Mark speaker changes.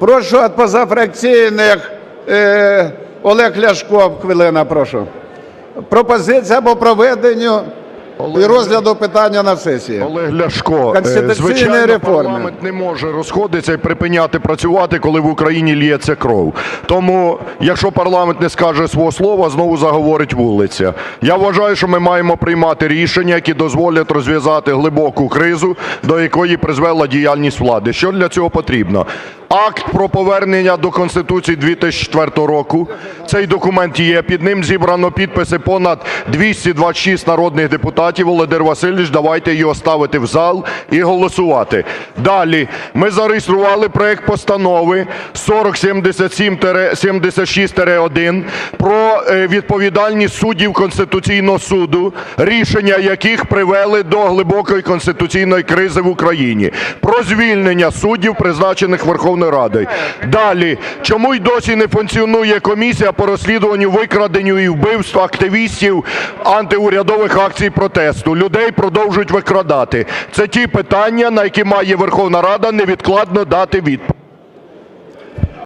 Speaker 1: Прошу від позафракційних е, Олег Ляшко, хвилина, прошу. Пропозиція по проведенню і розгляду питання на сесії.
Speaker 2: Олег Ляшко, е,
Speaker 1: Конституційної
Speaker 2: звичайно,
Speaker 1: реформи.
Speaker 2: парламент не може розходитися і припиняти працювати, коли в Україні лється кров. Тому, якщо парламент не скаже свого слова, знову заговорить вулиця. Я вважаю, що ми маємо приймати рішення, які дозволять розв'язати глибоку кризу, до якої призвела діяльність влади. Що для цього потрібно? Акт про повернення до Конституції 2004 року. Цей документ є. Під ним зібрано підписи понад 226 народних депутатів. Володимир Васильович, давайте його ставити в зал і голосувати. Далі ми зареєстрували проект постанови 4077-76-1 про е, відповідальність суддів Конституційного суду, рішення яких привели до глибокої конституційної кризи в Україні. Про звільнення суддів, призначених Верховною Ради. Далі, чому й досі не функціонує комісія по розслідуванню викраденню і вбивств активістів антиурядових акцій протесту? Людей продовжують викрадати. Це ті питання, на які має Верховна Рада невідкладно дати відповідь.